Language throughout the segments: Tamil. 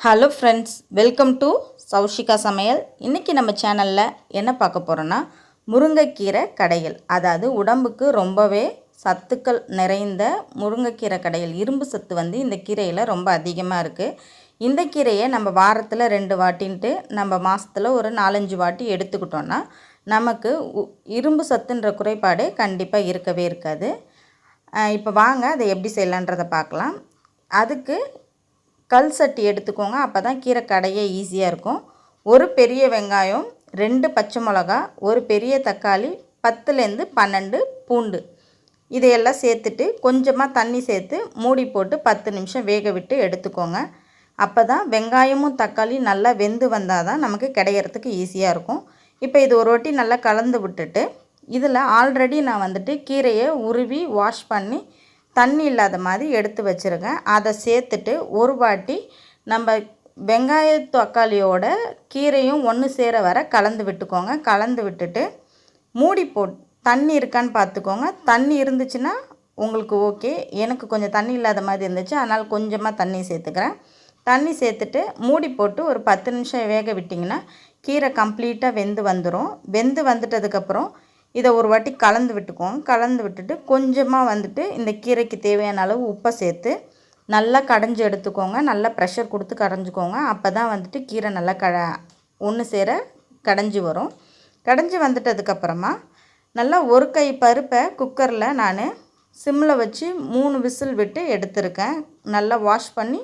Hello friends welcome to Saushika Samayal இன்றைக்கி நம்ம சேனலில் என்ன பார்க்க போகிறோன்னா முருங்கைக்கீரை கடைகள் அதாவது உடம்புக்கு ரொம்பவே சத்துக்கள் நிறைந்த முருங்கைக்கீரை கடைகள் இரும்பு சத்து வந்து இந்த கீரையில் ரொம்ப அதிகமாக இருக்குது இந்த கீரையை நம்ம வாரத்தில் ரெண்டு வாட்டின்ட்டு நம்ம மாதத்தில் ஒரு நாலஞ்சு வாட்டி எடுத்துக்கிட்டோன்னா நமக்கு இரும்பு சத்துன்ற குறைபாடு கண்டிப்பாக இருக்கவே இருக்காது. இப்போ வாங்க அதை எப்படி செய்யலான்றதை பார்க்கலாம். அதுக்கு கல் சட்டி எடுத்துக்கோங்க அப்போ தான் கீரை கடைய ஈஸியாக இருக்கும். ஒரு பெரிய வெங்காயம் ரெண்டு பச்சை மிளகா ஒரு பெரிய தக்காளி பத்துலேருந்து பன்னெண்டு பூண்டு. இதையெல்லாம் சேர்த்துட்டு கொஞ்சமாக தண்ணி சேர்த்து மூடி போட்டு பத்து நிமிஷம் வேக விட்டு எடுத்துக்கோங்க. அப்போ தான் வெங்காயமும் தக்காளி நல்லா வெந்து வந்தால் தான் நமக்கு கிடைக்கிறதுக்கு ஈஸியாக இருக்கும். இப்போ இது ஒரு வாட்டி நல்லா கலந்து விட்டுட்டு இதில் ஆல்ரெடி நான் வந்துட்டு கீரையை உருவி வாஷ் பண்ணி தண்ணி இல்லாத மாதிரி எடுத்து வச்சுருக்கேன் அதை சேர்த்துட்டு ஒரு வாட்டி நம்ம வெங்காய தக்காளியோட கீரையும் ஒன்று சேர வர கலந்து விட்டுக்கோங்க. கலந்து விட்டுட்டு மூடி போட் தண்ணி இருக்கான்னு பார்த்துக்கோங்க. தண்ணி இருந்துச்சுன்னா உங்களுக்கு ஓகே. எனக்கு கொஞ்சம் தண்ணி இல்லாத மாதிரி இருந்துச்சு. அதனால் கொஞ்சமாக தண்ணி சேர்த்துக்கிறேன். தண்ணி சேர்த்துட்டு மூடி போட்டு ஒரு பத்து நிமிஷம் வேக விட்டிங்கன்னா கீரை கம்ப்ளீட்டாக வெந்து வந்துடும் வெந்து வந்துட்டதுக்கப்புறம் இதை ஒரு வாட்டி கலந்து விட்டுக்குவோம். கலந்து விட்டுட்டு கொஞ்சமாக வந்துட்டு இந்த கீரைக்கு தேவையான அளவு உப்பை சேர்த்து நல்லா கடைஞ்சி எடுத்துக்கோங்க. நல்லா ப்ரெஷர் கொடுத்து கடைஞ்சிக்கோங்க. அப்போ தான் வந்துட்டு கீரை நல்லா க ஒன்று சேர கடைஞ்சி வரும். கடைஞ்சி வந்துட்டதுக்கப்புறமா நல்லா ஒரு கை பருப்பை குக்கரில் நான் சிம்மில் வச்சு மூணு விசில் விட்டு எடுத்திருக்கேன். நல்லா வாஷ் பண்ணி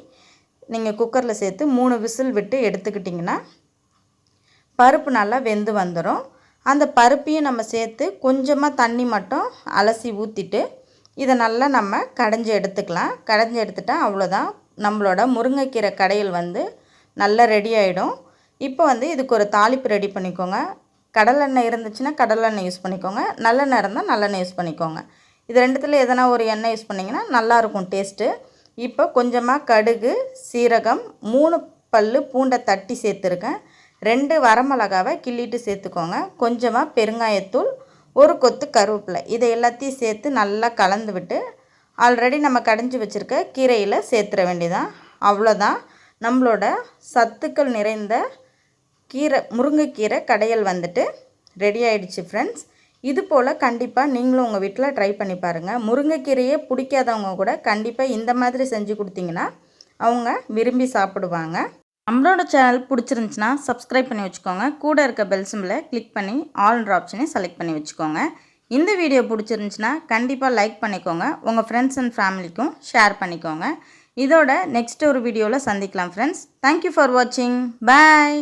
நீங்கள் குக்கரில் சேர்த்து மூணு விசில் விட்டு எடுத்துக்கிட்டிங்கன்னா பருப்பு நல்லா வெந்து வந்துடும் அந்த பருப்பையும் நம்ம சேர்த்து கொஞ்சமாக தண்ணி மட்டும் அலசி ஊற்றிட்டு இதை நல்லா நம்ம கடைஞ்சி எடுத்துக்கலாம். கடைஞ்சி எடுத்துட்டால் அவ்வளோதான். நம்மளோட முருங்கைக்கீரை கடையில் வந்து நல்லா ரெடி ஆகிடும் இப்போ வந்து இதுக்கு ஒரு தாளிப்பு ரெடி பண்ணிக்கோங்க. கடலெண்ணெய் இருந்துச்சுன்னா கடலெண்ணெய் யூஸ் பண்ணிக்கோங்க. நல்லெண்ணெய் இருந்தால் நல்லெண்ணெய் யூஸ் பண்ணிக்கோங்க. இது ரெண்டுத்தில் எதனா ஒரு எண்ணெய் யூஸ் பண்ணிங்கன்னா நல்லாயிருக்கும் டேஸ்ட்டு இப்போ கொஞ்சமாக கடுகு சீரகம் மூணு பல் பூண்டை தட்டி சேர்த்துருக்கேன். ரெண்டு வரமிளகாவை கிள்ளிட்டு சேர்த்துக்கோங்க. கொஞ்சமாக பெருங்காயத்தூள் ஒரு கொத்து கருவேப்பிலை. இதை எல்லாத்தையும் சேர்த்து நல்லா கலந்து விட்டு ஆல்ரெடி நம்ம கடைஞ்சி வச்சுருக்க கீரையில் சேர்த்துற வேண்டியதான் அவ்வளோதான் நம்மளோட சத்துக்கள் நிறைந்த கீரை முருங்கைக்கீரை கடையல் வந்துட்டு ரெடி ஆகிடுச்சு ஃப்ரெண்ட்ஸ் இது போல் கண்டிப்பாக நீங்களும் உங்கள் வீட்டில் ட்ரை பண்ணி பாருங்கள் முருங்கைக்கீரையே பிடிக்காதவங்க கூட கண்டிப்பாக இந்த மாதிரி செஞ்சு கொடுத்தீங்கன்னா அவங்க விரும்பி சாப்பிடுவாங்க. நம்மளோட சேனல் பிடிச்சிருந்துச்சின்னா சப்ஸ்கிரைப் பண்ணி வச்சுக்கோங்க. கூட இருக்க பெல் சிம்பிளை கிளிக் பண்ணி ஆல்ன்ற ஆப்ஷனை செலக்ட் பண்ணி வச்சுக்கோங்க. இந்த வீடியோ பிடிச்சிருந்துச்சின்னா கண்டிப்பாக லைக் பண்ணிக்கோங்க. உங்கள் ஃப்ரெண்ட்ஸ் அண்ட் ஃபேமிலிக்கும் ஷேர் பண்ணிக்கோங்க. இதோட நெக்ஸ்ட் ஒரு வீடியோவில் சந்திக்கலாம் ஃப்ரெண்ட்ஸ் தேங்க்யூ ஃபார் வாட்சிங் பாய்